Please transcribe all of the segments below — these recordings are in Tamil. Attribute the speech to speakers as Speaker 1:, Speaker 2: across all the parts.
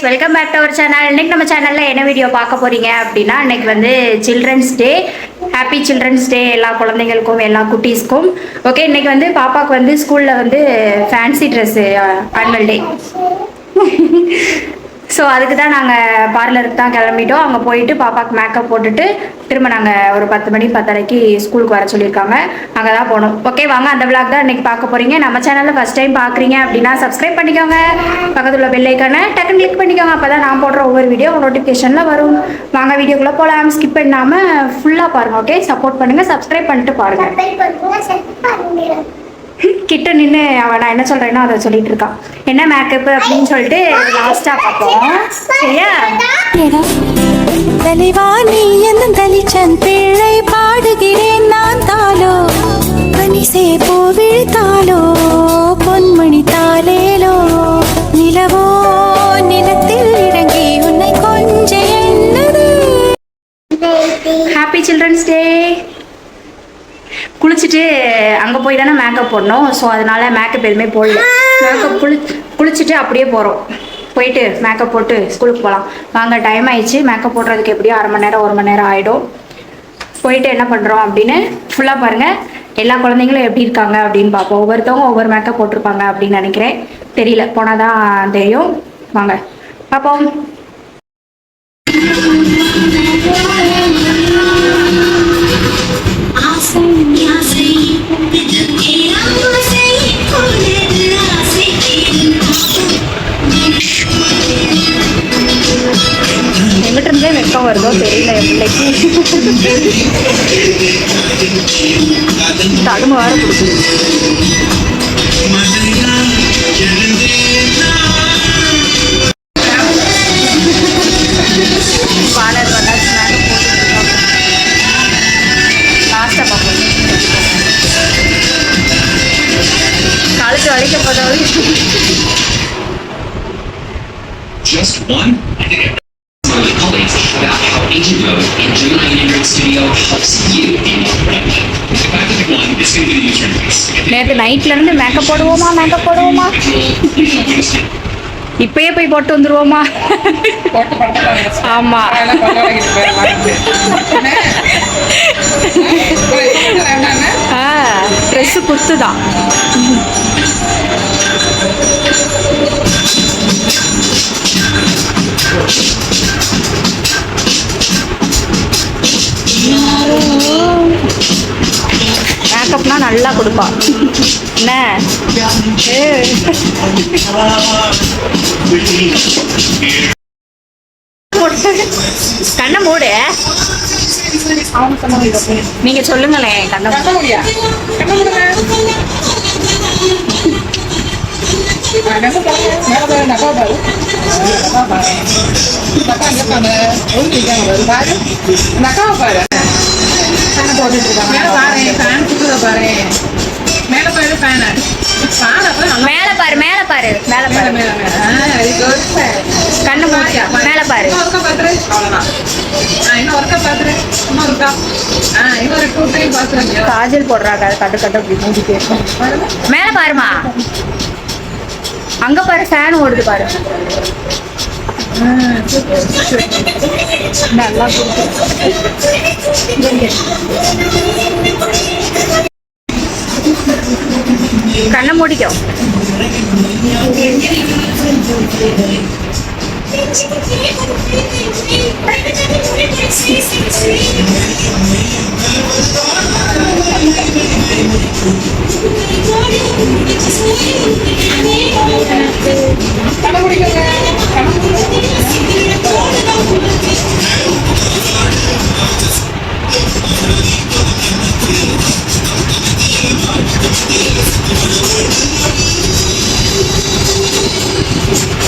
Speaker 1: Guys welcome back to our channel இன்னைக்கு நம்ம சேனலில் என்ன வீடியோ பார்க்க போகிறீங்க அப்படின்னா இன்னைக்கு வந்து children's day happy children's day எல்லா குழந்தைங்களுக்கும் எல்லா குட்டீஸ்க்கும். ஓகே இன்னைக்கு வந்து பாப்பாவுக்கு வந்து ஸ்கூலில் வந்து fancy dress annual day so அதுக்கு தான் நாங்கள் பார்லருக்கு தான் கிளம்பிட்டோம். அங்கே போயிட்டு பாப்பாக்கு மேக்கப் போட்டுட்டு திரும்ப நாங்கள் ஒரு பத்து மணி பத்தரைக்கு ஸ்கூலுக்கு வர சொல்லியிருக்காங்க. அங்கே தான் போகணும் ஓகே வாங்க அந்த விளாக் தான் இன்றைக்கி பார்க்க போகிறீங்க நம்ம சேனலில் ஃபஸ்ட் டைம் பார்க்குறீங்க அப்படின்னா சப்ஸ்கிரைப் பண்ணிக்கோங்க. பக்கத்தில் உள்ள பெல்லைக்கான டக்குன்னு கிளிக் பண்ணிக்கோங்க. அப்போ தான் நான் போடுற ஒவ்வொரு வீடியோ நோட்டிஃபிகேஷனில் வரும். வாங்க வீடியோக்குள்ளே போகலாம் ஸ்கிப் பண்ணாமல் ஃபுல்லாக பாருங்கள் ஓகே சப்போர்ட் பண்ணுங்கள் சப்ஸ்கிரைப் பண்ணிட்டு பாருங்கள் கிட்ட நின்று அவன் நான் என்ன சொல்றேனோ அதை சொல்லிட்டு இருக்கான் என்ன மேக்கப் அப்படின்னு சொல்லிட்டு லாஸ்டா பார்ப்போம். சரியா?
Speaker 2: தலைவா நீ என்னும் தலிச்சன் பிள்ளை பாடுகிறேன் நான் தாலோ பனிசே பூவிழித்தாலோ பொன்மணி தாலேலோ நிலவோ நிலத்தில் இறங்கி உன்னை கொஞ்ச என்னது?
Speaker 1: ஹாப்பி சில்ட்ரன்ஸ் டே குளிச்சுட்டு அங்கே போய் தானே மேக்கப் போடணும். ஸோ அதனால மேக்கப் எதுவுமே போடல. மேக்கப் குளி குளிச்சுட்டு அப்படியே போகிறோம் போயிட்டு மேக்கப் போட்டு ஸ்கூலுக்கு போகலாம் வாங்க டைம் ஆயிடுச்சு. மேக்கப் போடுறதுக்கு எப்படியும் அரை மணி நேரம் ஒரு மணி நேரம் ஆகிடும் போயிட்டு என்ன பண்ணுறோம் அப்படின்னு ஃபுல்லாக பாருங்கள் எல்லா குழந்தைங்களும் எப்படி இருக்காங்க அப்படின்னு பார்ப்போம். ஒவ்வொருத்தவங்க ஒவ்வொரு மேக்கப் போட்டிருப்பாங்க அப்படின்னு நினைக்கிறேன். தெரியல. போனால் தான் தெரியும். வாங்க பார்ப்போம்.
Speaker 3: Just one colleagues about how Agent Mode and Gemini Mandarin Studio helps you in your production.
Speaker 1: நேற்று நைட்ல இருந்து மேக்கப் போடுவோமா மேக்கப் போடுவோமா? இப்பயே போய் போட்டு வந்துருவோமா? ஆமா. ஆ ட்ரெஸ் குத்துதான் மேக்கப்னா நல்லா கொடுப்பா. என்ன? கண்ணை மூடு. நீங்க சொல்லுங்களேன் கண்ணை பாரு. கண்ணை போட்டுட்டு இருக்காங்க மேல பாரு மேல பாரு மேல பாரு. கண்ணு மூடியா மேல பாரு. காஜல் போடுறாங்க. அது கட்டு கட்டு அப்படி மூடிட்டு மேல பாருமா. அங்க பாரு ஃபேன் ஓடுது பாரு. நல்லா よ。卵入れよう
Speaker 4: か卵入
Speaker 1: れよ
Speaker 4: うか மூடிக்கோ கண்ணை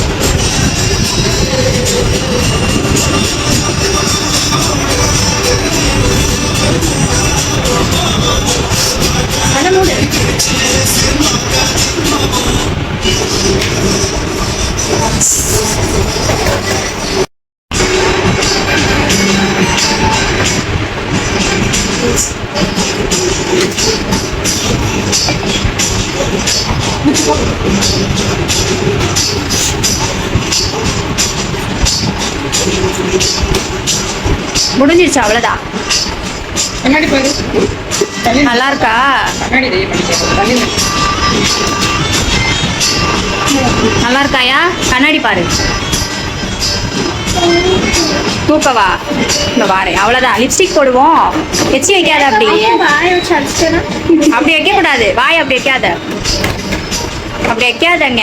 Speaker 4: முடிஞ்சிருச்சு அவ்வளோதான் நல்லா இருக்கா?
Speaker 1: நில்லு. இருக்காயா? கண்ணாடி பாரு. தூக்கவா? இந்த பாரு அவ்வளோதான் லிப்ஸ்டிக் போடுவோம். எச்சி வைக்காத அப்படி. அப்படி வைக்க கூடாது வாய் அப்படி வைக்காத. அப்படி வைக்காதங்க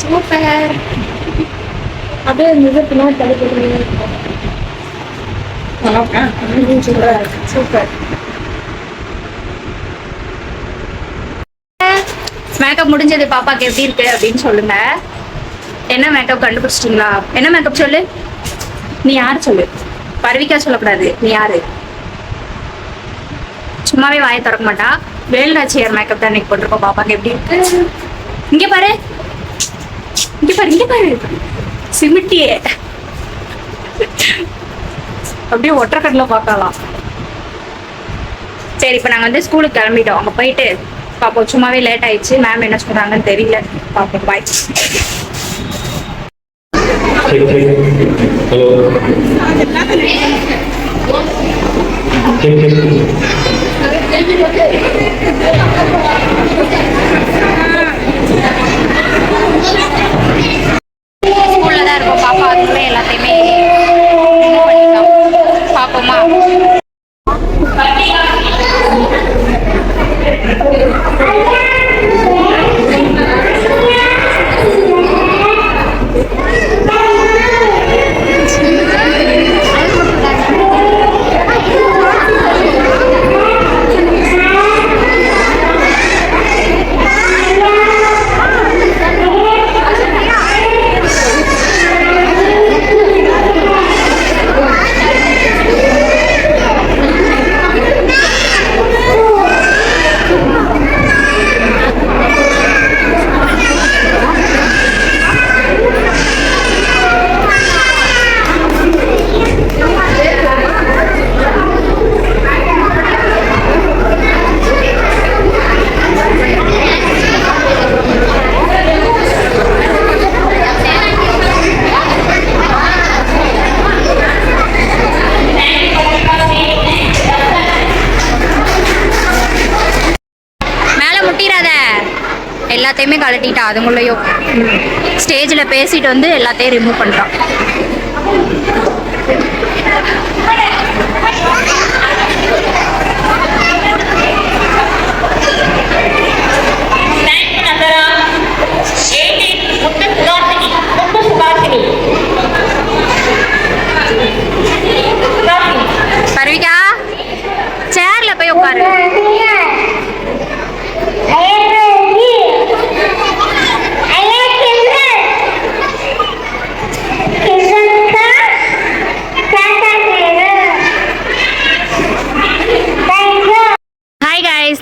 Speaker 4: சூப்பர். அப்படியே இருந்தது பின்னாடி போட்டு சூப்பரா
Speaker 1: மேக்கப் முடிஞ்சது பாப்பாக்கு எப்படி இருக்கு அப்படின்னு சொல்லுங்க. என்ன மேக்கப் கண்டுபிடிச்சிட்டீங்களா? என்ன மேக்கப் சொல்லு? நீ யாரு சொல்லு? பரவிக்கா சொல்லக்கூடாது. நீ யாரு? சும்மாவே வாயை திறக்க மாட்டா. வேலுநாச்சியார் மேக்கப் தான் இன்னைக்கு போட்டிருக்கோம். பாப்பாக்கு எப்படி இருக்கு? இங்க பாரு. இங்க பாரு இங்க பாரு. சிமிட்டியே. அப்படியே ஒற்றைக்கடல பார்க்கலாம். சரி இப்போ நாங்கள் வந்து ஸ்கூலுக்கு கிளம்பிட்டோம். அங்கே போயிட்டு பார்ப்போம் சும்மாவே லேட் ஆயிடுச்சு. மேம் என்ன சொல்றாங்கன்னு தெரியல. பார்ப்போம் பாய்
Speaker 5: ஹலோ check. Hello.
Speaker 1: பண்ணிட்டோம். பார்ப்போமா எல்லாத்தையுமே கலட்டிட்டா அதுங்களையும். ஸ்டேஜில் பேசிட்டு வந்து எல்லாத்தையும் ரிமூவ் பண்ணுறான்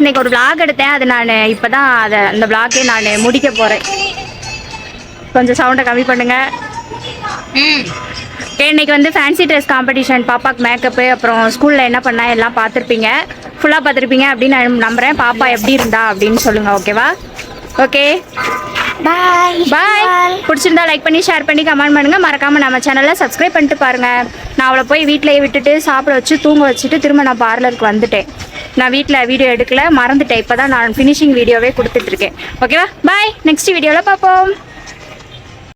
Speaker 1: இன்னைக்கு ஒரு vlog எடுத்தேன். அது நான் இப்போ தான் அதை அந்த vlog-ஐ நான் முடிக்க போகிறேன் கொஞ்சம் சவுண்டை கம்மி பண்ணுங்க. இன்னைக்கு வந்து ஃபேன்சி ட்ரெஸ் காம்படிஷன் பாப்பாக்கு மேக்கப்பு அப்புறம் ஸ்கூலில் என்ன பண்ணா எல்லாம் பார்த்துருப்பீங்க. ஃபுல்லாக பார்த்துருப்பீங்க அப்படின்னு நான் நம்புகிறேன் பாப்பா எப்படி இருந்தா அப்படின்னு சொல்லுங்கள் ஓகேவா ஓகே
Speaker 2: பாய்
Speaker 1: பாய் பிடிச்சிருந்தா லைக் பண்ணி ஷேர் பண்ணி கமெண்ட் பண்ணுங்க. மறக்காம நம்ம சேனலை சப்ஸ்கிரைப் பண்ணிட்டு பாருங்க. நான் அவளை போய் வீட்டிலேயே விட்டுட்டு சாப்பிட வச்சு தூங்க வச்சுட்டு திரும்ப நான் பார்லருக்கு வந்துட்டேன். நான் வீட்டில் வீடியோ எடுக்கல மறந்துட்டேன். இப்போ தான் நான் ஃபினிஷிங் வீடியோவே கொடுத்துட்ருக்கேன் ஓகேவா பாய் நெக்ஸ்ட் வீடியோவில் பார்ப்போம்.